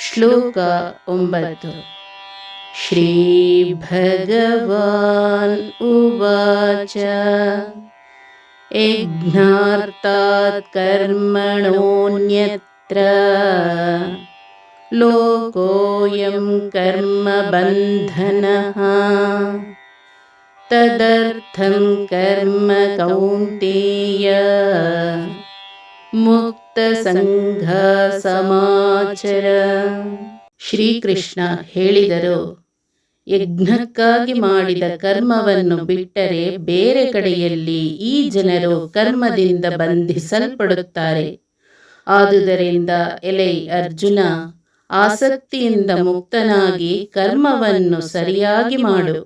ಶ್ಲೋಕ ಒಂಬತ್ತು ಶ್ರೀ ಭಗವಾನ್ ಉವಾಚ यज्ञार्तात् कर्मणोऽन्यत्र लोकोऽयं कर्मबन्धनः तदर्थं कर्म कौन्तेय ಮುಕ್ತಸಂಘ ಶ್ರೀಕೃಷ್ಣ ಹೇಳಿದರು, ಯಜ್ಞಕ್ಕಾಗಿ ಮಾಡಿದ ಕರ್ಮವನ್ನು ಬಿಟ್ಟರೆ ಬೇರೆ ಕಡೆಯಲ್ಲಿ ಈ ಜನರು ಕರ್ಮದಿಂದ ಬಂಧಿಸಲ್ಪಡುತ್ತಾರೆ. ಆದುದರಿಂದ ಎಲೈ ಅರ್ಜುನ, ಆಸಕ್ತಿಯಿಂದ ಮುಕ್ತನಾಗಿ ಕರ್ಮವನ್ನು ಸರಿಯಾಗಿ ಮಾಡು.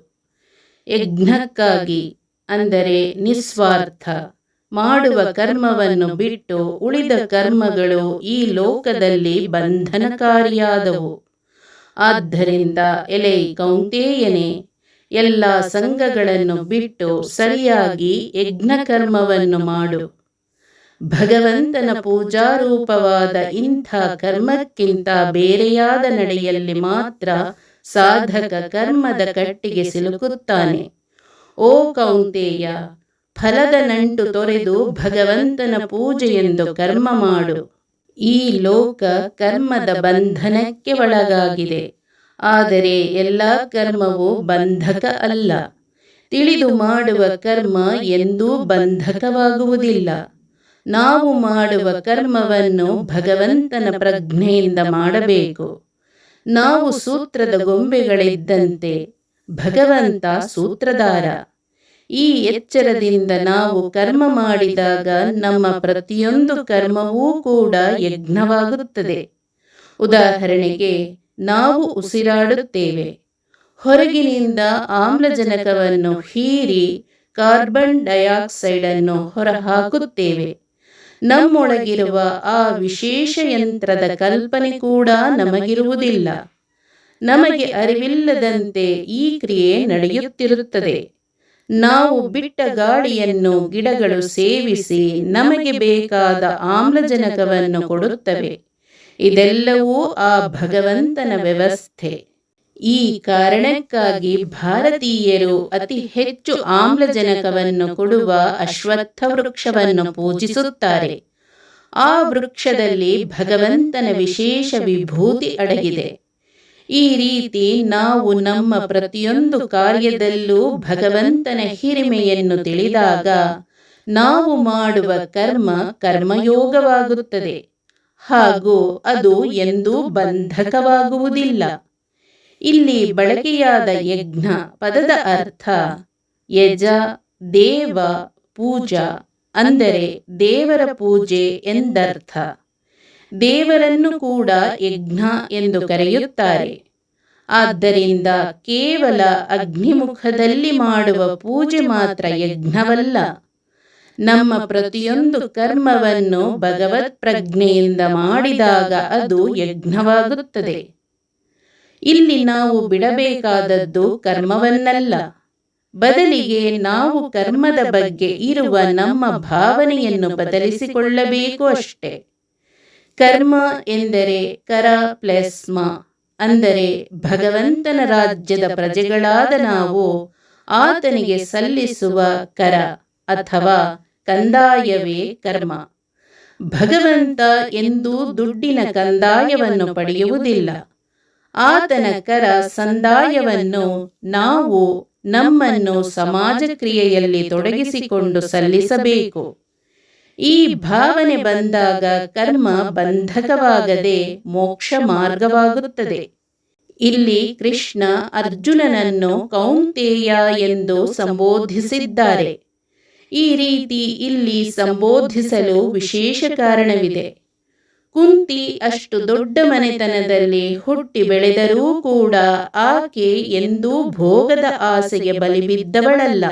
ಯಜ್ಞಕ್ಕಾಗಿ ಅಂದರೆ ನಿಸ್ವಾರ್ಥ. ಮಾಡುವ ಕರ್ಮವನ್ನು ಬಿಟ್ಟು ಉಳಿದ ಕರ್ಮಗಳು ಈ ಲೋಕದಲ್ಲಿ ಬಂಧನಕಾರಿಯಾದವು. ಆದ್ದರಿಂದ ಎಲೆ ಕೌಂತೇಯನೇ ಎಲ್ಲ ಸಂಘಗಳನ್ನು ಬಿಟ್ಟು ಸರಿಯಾಗಿ ಯಜ್ಞಕರ್ಮವನ್ನು ಮಾಡು. ಭಗವಂತನ ಪೂಜಾರೂಪವಾದ ಇಂಥ ಕರ್ಮಕ್ಕಿಂತ ಬೇರೆಯಾದ ನಡೆಯಲ್ಲಿ ಮಾತ್ರ ಸಾಧಕ ಕರ್ಮದ ಕಟ್ಟಿಗೆ ಸಿಲುಕುತ್ತಾನೆ. ಓ ಕೌಂತೇಯ ಫಲದ ನಂಟು ತೊರೆದು ಭಗವಂತನ ಪೂಜೆಯೆಂದು ಕರ್ಮ ಮಾಡು. ಈ ಲೋಕ ಕರ್ಮದ ಬಂಧನಕ್ಕೆ ಒಳಗಾಗಿದೆ. ಆದರೆ ಎಲ್ಲ ಕರ್ಮವು ಬಂಧಕ ಅಲ್ಲ. ತಿಳಿದು ಮಾಡುವ ಕರ್ಮ ಎಂದೂ ಬಂಧಕವಾಗುವುದಿಲ್ಲ. ನಾವು ಮಾಡುವ ಕರ್ಮವನ್ನು ಭಗವಂತನ ಪ್ರಜ್ಞೆಯಿಂದ ಮಾಡಬೇಕು. ನಾವು ಸೂತ್ರದ ಗೊಂಬೆಗಳಿದ್ದಂತೆ ಭಗವಂತ ಸೂತ್ರಧಾರ. ಈ ಎಚ್ಚರದಿಂದ ನಾವು ಕರ್ಮ ಮಾಡಿದಾಗ ನಮ್ಮ ಪ್ರತಿಯೊಂದು ಕರ್ಮವೂ ಕೂಡ ಯಜ್ಞವಾಗುತ್ತದೆ. ಉದಾಹರಣೆಗೆ, ನಾವು ಉಸಿರಾಡುತ್ತೇವೆ. ಹೊರಗಿನಿಂದ ಆಮ್ಲಜನಕವನ್ನು ಹೀರಿ ಕಾರ್ಬನ್ ಡೈಆಕ್ಸೈಡ್ ಅನ್ನು ಹೊರಹಾಕುತ್ತೇವೆ. ನಮ್ಮೊಳಗಿರುವ ಆ ವಿಶೇಷ ಯಂತ್ರದ ಕಲ್ಪನೆ ಕೂಡ ನಮಗಿರುವುದಿಲ್ಲ. ನಮಗೆ ಅರಿವಿಲ್ಲದಂತೆ ಈ ಕ್ರಿಯೆ ನಡೆಯುತ್ತಿರುತ್ತದೆ. ನಾವು ಬಿಟ್ಟ ಗಾಳಿಯನ್ನು ಗಿಡಗಳು ಸೇವಿಸಿ ನಮಗೆ ಬೇಕಾದ ಆಮ್ಲಜನಕವನ್ನು ಕೊಡುತ್ತವೆ. ಇದೆಲ್ಲವೂ ಆ ಭಗವಂತನ ವ್ಯವಸ್ಥೆ. ಈ ಕಾರಣಕ್ಕಾಗಿ ಭಾರತೀಯರು ಅತಿ ಹೆಚ್ಚು ಆಮ್ಲಜನಕವನ್ನು ಕೊಡುವ ಅಶ್ವತ್ಥ ವೃಕ್ಷವನ್ನು ಪೂಜಿಸುತ್ತಾರೆ. ಆ ವೃಕ್ಷದಲ್ಲಿ ಭಗವಂತನ ವಿಶೇಷ ವಿಭೂತಿ ಅಡಗಿದೆ. ಈ ರೀತಿ ನಾವು ನಮ್ಮ ಪ್ರತಿಯೊಂದು ಕಾರ್ಯದಲ್ಲೂ ಭಗವಂತನ ಹಿರಿಮೆಯನ್ನು ತಿಳಿದಾಗ ನಾವು ಮಾಡುವ ಕರ್ಮ ಕರ್ಮಯೋಗವಾಗುತ್ತದೆ. ಹಾಗೂ ಅದು ಎಂದೂ ಬಂಧಕವಾಗುವುದಿಲ್ಲ. ಇಲ್ಲಿ ಬಳಕೆಯಾದ ಯಜ್ಞ ಪದದ ಅರ್ಥ ಯಜ, ದೇವ, ಪೂಜಾ ಅಂದರೆ ದೇವರ ಪೂಜೆ ಎಂದರ್ಥ. ದೇವರನ್ನು ಕೂಡ ಯಜ್ಞ ಎಂದು ಕರೆಯುತ್ತಾರೆ. ಆದ್ದರಿಂದ ಕೇವಲ ಅಗ್ನಿಮುಖದಲ್ಲಿ ಮಾಡುವ ಪೂಜೆ ಮಾತ್ರ ಯಜ್ಞವಲ್ಲ. ನಮ್ಮ ಪ್ರತಿಯೊಂದು ಕರ್ಮವನ್ನು ಭಗವತ್ ಪ್ರಜ್ಞೆಯಿಂದ ಮಾಡಿದಾಗ ಅದು ಯಜ್ಞವಾಗುತ್ತದೆ. ಇಲ್ಲಿ ನಾವು ಬಿಡಬೇಕಾದದ್ದು ಕರ್ಮವನ್ನಲ್ಲ. ಬದಲಿಗೆ ನಾವು ಕರ್ಮದ ಬಗ್ಗೆ ಇರುವ ನಮ್ಮ ಭಾವನೆಯನ್ನು ಬದಲಿಸಿಕೊಳ್ಳಬೇಕು ಅಷ್ಟೇ. ಕರ್ಮ ಎಂದರೆ ಕರ ಪ್ಲಸ್ ಮ. ಅಂದರೆ ಭಗವಂತನ ರಾಜ್ಯದ ಪ್ರಜೆಗಳಾದ ನಾವು ಆತನಿಗೆ ಸಲ್ಲಿಸುವ ಕರ ಅಥವಾ ಕಂದಾಯವೇ ಕರ್ಮ. ಭಗವಂತ ಎಂದೂ ದುಡ್ಡಿನ ಕಂದಾಯವನ್ನು ಪಡೆಯುವುದಿಲ್ಲ. ಆತನ ಕರ ಸಂದಾಯವನ್ನು ನಾವು ನಮ್ಮನ್ನು ಸಮಾಜ ಕ್ರಿಯೆಯಲ್ಲಿ ತೊಡಗಿಸಿಕೊಂಡು ಸಲ್ಲಿಸಬೇಕು. ಈ ಭಾವನೆ ಬಂದಾಗ ಕರ್ಮ ಬಂಧಕವಾಗದೆ ಮೋಕ್ಷ ಮಾರ್ಗವಾಗುತ್ತದೆ. ಇಲ್ಲಿ ಕೃಷ್ಣ ಅರ್ಜುನನನ್ನು ಕೌಂತೇಯ ಎಂದು ಸಂಬೋಧಿಸಿದ್ದಾರೆ. ಈ ರೀತಿ ಇಲ್ಲಿ ಸಂಬೋಧಿಸಲು ವಿಶೇಷ ಕಾರಣವಿದೆ. ಕುಂತಿ ಅಷ್ಟು ದೊಡ್ಡ ಮನೆತನದಲ್ಲಿ ಹುಟ್ಟಿ ಬೆಳೆದರೂ ಕೂಡ ಆಕೆ ಎಂದೂ ಭೋಗದ ಆಸೆಗೆ ಬಲಿಬಿದ್ದವಳಲ್ಲ.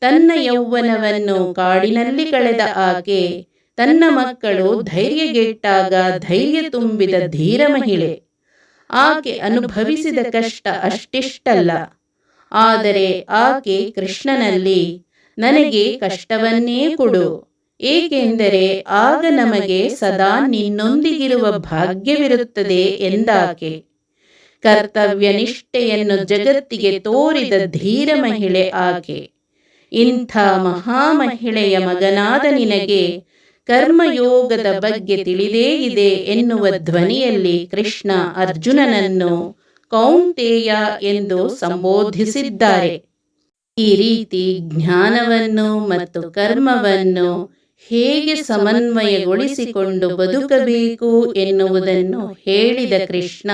ತನ್ನ ಯೌವನವನ್ನು ಕಾಡಿನಲ್ಲಿ ಕಳೆದ ಆಕೆ ತನ್ನ ಮಕ್ಕಳು ಧೈರ್ಯಗೆಟ್ಟಾಗ ಧೈರ್ಯ ತುಂಬಿದ ಧೀರ ಮಹಿಳೆ. ಆಕೆ ಅನುಭವಿಸಿದ ಕಷ್ಟ ಅಷ್ಟಿಷ್ಟಲ್ಲ. ಆದರೆ ಆಕೆ ಕೃಷ್ಣನಲ್ಲಿ, ನನಗೆ ಕಷ್ಟವನ್ನೇ ಕೊಡು. ಏಕೆಂದರೆ ಆಗ ನಮಗೆ ಸದಾ ನಿನ್ನೊಂದಿಗಿರುವ ಭಾಗ್ಯವಿರುತ್ತದೆ ಎಂದಾಕೆ. ಕರ್ತವ್ಯ ನಿಷ್ಠೆಯನ್ನು ಜಗತ್ತಿಗೆ ತೋರಿದ ಧೀರ ಮಹಿಳೆ ಆಕೆ. ಇಂಥ ಮಹಾಮಹಿಳೆಯ ಮಗನಾದ ನಿನಗೆ ಕರ್ಮಯೋಗದ ಬಗ್ಗೆ ತಿಳಿದೇ ಇದೆ ಎನ್ನುವ ಧ್ವನಿಯಲ್ಲಿ ಕೃಷ್ಣ ಅರ್ಜುನನನ್ನು ಕೌಂತೇಯ ಎಂದು ಸಂಬೋಧಿಸಿದ್ದಾರೆ. ಈ ರೀತಿ ಜ್ಞಾನವನ್ನು ಮತ್ತು ಕರ್ಮವನ್ನು ಹೇಗೆ ಸಮನ್ವಯಗೊಳಿಸಿಕೊಂಡು ಬದುಕಬೇಕು ಎನ್ನುವುದನ್ನು ಹೇಳಿದ ಕೃಷ್ಣ,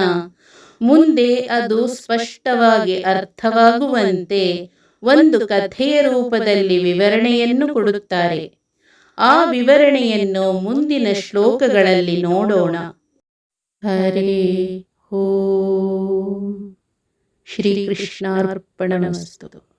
ಮುಂದೆ ಅದು ಸ್ಪಷ್ಟವಾಗಿ ಅರ್ಥವಾಗುವಂತೆ ಒಂದು ಕಥೆಯ ರೂಪದಲ್ಲಿ ವಿವರಣೆಯನ್ನು ಕೊಡುತ್ತಾರೆ. ಆ ವಿವರಣೆಯನ್ನು ಮುಂದಿನ ಶ್ಲೋಕಗಳಲ್ಲಿ ನೋಡೋಣ. ಹರೇ ಓಂ. ಶ್ರೀಕೃಷ್ಣಾರ್ಪಣಮಸ್ತು.